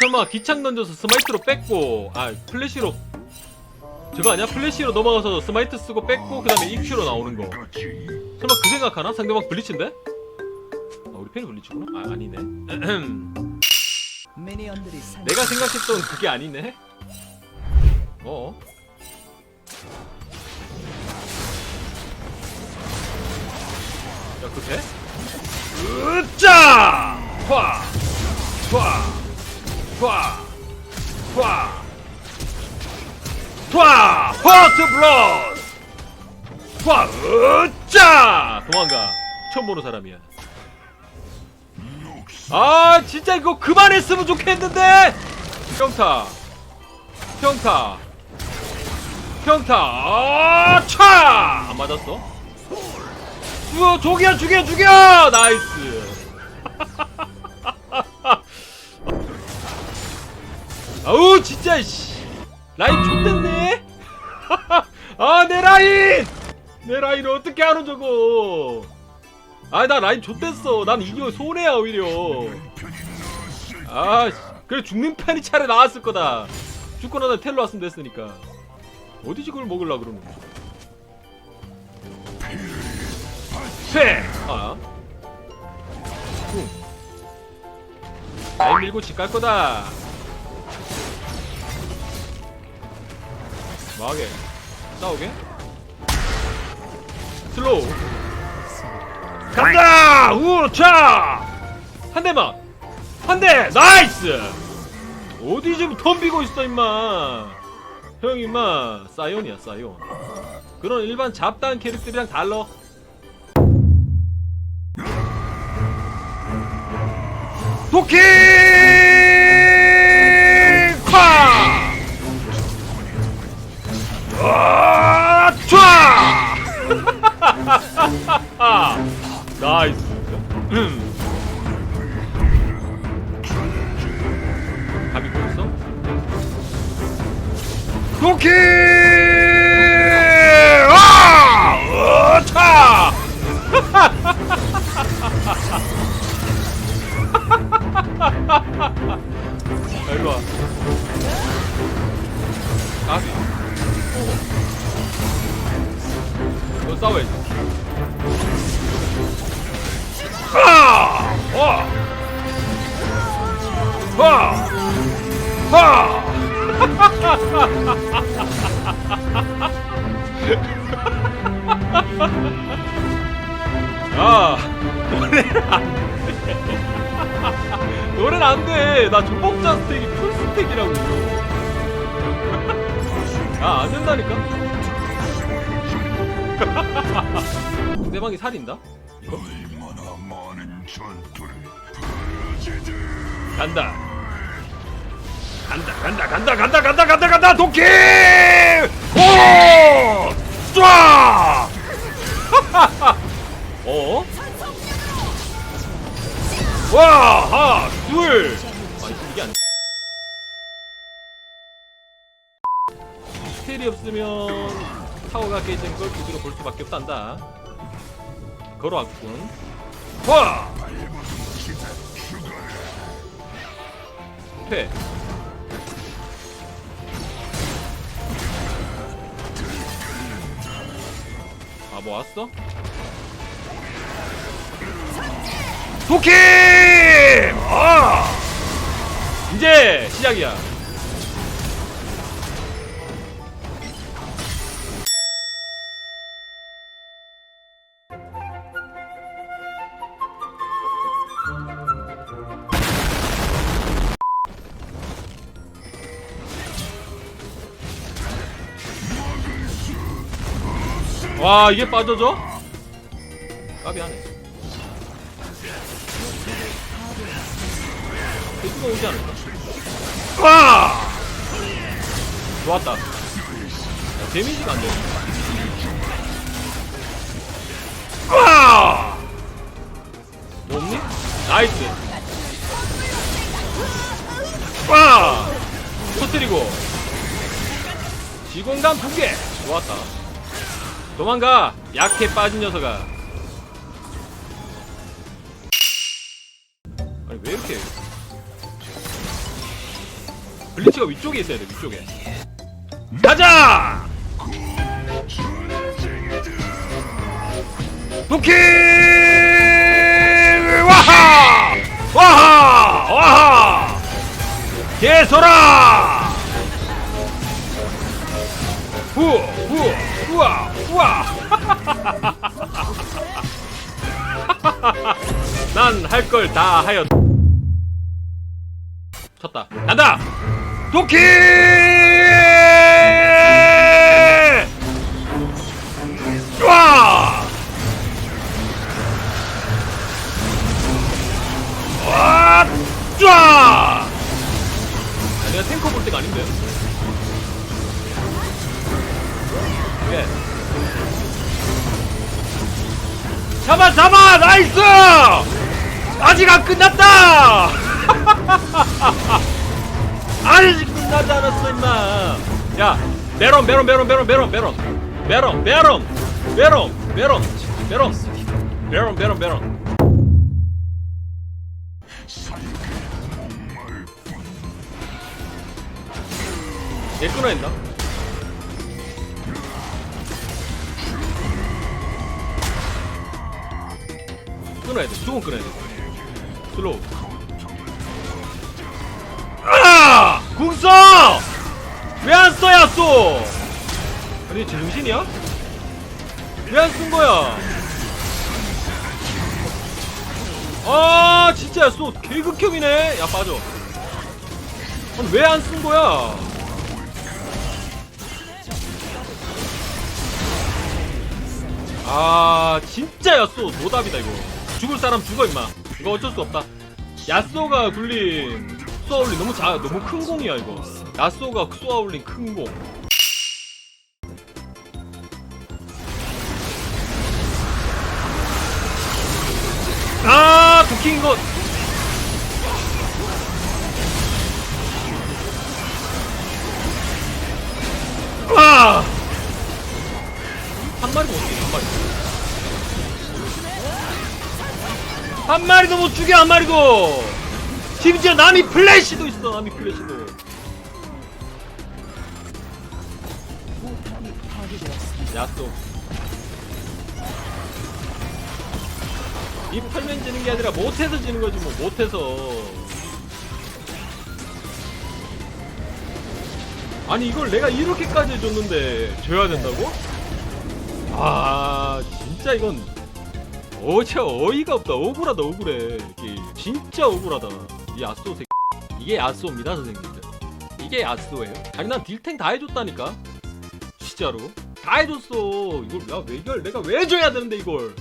설마 기창 던져서 스마이트로 뺐고 아 플래시로 저거 아니야? 플래시로 넘어가서 스마이트 쓰고 뺐고 그 다음에 EQ로 나오는 거 설마 그 생각하나? 상대방 블리치인데? 아 우리 팬이 블리치구나? 아 아니네 내가 생각했던 그게 아니네 어? 야 돼? 으짜! 화! 화! 화! 화! 화! 화트 블러드! 화! 으짜! 도망가. 처음 보는 사람이야. 아, 진짜 이거 그만했으면 좋겠는데! 평타. 평타. 평타. 아, 차! 안 맞았어? 죽여, 죽여, 죽여, 죽여! 나이스. 아우, 진짜, 씨. 라인 좆됐네? 아, 내 라인! 내 라인 어떻게 하노, 저거? 아, 나 라인 좆됐어. 난 이거 손해야, 오히려. 아, 씨. 그래, 죽는 편이 차라리 나왔을 거다. 죽고 나서 텔로 왔으면 됐으니까. 어디지 그걸 먹으려 그러는 거야? 쇠! 아. 쿵. 라인 밀고 집 갈 거다. 뭐하게? 싸우게? 슬로우. 간다! 우차! 한 대만! 한 대! 나이스! 어디 좀 덤비고 있어, 임마! 형, 임마, 사이온이야, 사이온. 그런 일반 잡다한 캐릭터들이랑 달러. 도킹! 음. 감이 보였어? 도킹! 아! 으차! 자, 일로 와. 까비. 너 싸워야지. 와! 와! 와! 야! 노래는 안 돼. 나 조법자 스택이 풀 스택이라고. 야, 안 된다니까? 상대방이 살인다? 이거? 간다. 간다, 간다, 간다, 간다, 간다, 간다, 간다, 도끼! 오! 쏴! 어? 와, 하, 둘! 아, 이게 안 스텔이 없으면 타워가 깨지는 걸 구두로 볼 수밖에 없단다. 걸어왔군. 와! 패. 아, 뭐 왔어? 도킹! 아! 이제 시작이야. 와 이게 빠져져? 까비하네 대수가 오지 않을까? 와! 좋았다 야, 데미지가 안돼 와! 뭐 없니? 나이스 와! 터뜨리고 지공감 두개 좋았다 도망가! 약해 빠진 녀석아. 아니 왜 이렇게 블리츠가 위쪽에 있어야 돼 위쪽에. 가자! 도킹 와하! 와하! 와하! 개소라 할 걸 다 하였 쳤다 간다 도킹 와 와, 쫙! 아, 내가 탱커 볼 때가 아닌데. 예. 잡아, 잡아! 나이스! 아직 안 끝났다! 아직 끝나지 않았어, 임마! 야, 메론, 메론, 메론, 메론, 메론, 메론. 메론, 메론! 메론, 메론, 메론. 메론, 메론, 메론. 얘 끊어야 된다. 끊어야 돼. 수건 끊어야 돼. 슬로우. 아! 궁서! 왜안 써야 쏘? 아니 제정신이야? 왜 안 쓴 거야? 아 진짜 쏘 개극혐이네. 야 빠져. 아니 왜 안 쓴 거야? 아 진짜 야쏘 노답이다 이거 죽을 사람 죽어 임마 이거 어쩔 수 없다. 야쏘가 굴린 쏘아올린 너무 자 너무 큰 공이야 이거. 야쏘가 쏘아올린 큰공. 아 도킹 이거 한 마리도 못 죽여 한 마리도. 심지어 남이 플래시도 있어 남이 플래시도. 야쏘 이 팔면 지는 게 아니라 못해서 지는 거지 뭐 못해서. 아니 이걸 내가 이렇게까지 해줬는데 져야 된다고? 아 진짜 이건 어체 어이가 없다. 억울하다 억울해. 이게 진짜 억울하다. 이 야쏘 새끼 이게 야쏘입니다 선생님들 이게 야쏘예요. 아니 난 딜탱 다 해줬다니까. 진짜로. 다 해줬어. 이걸 내가 왜 이걸 내가 왜 줘야 되는데 이걸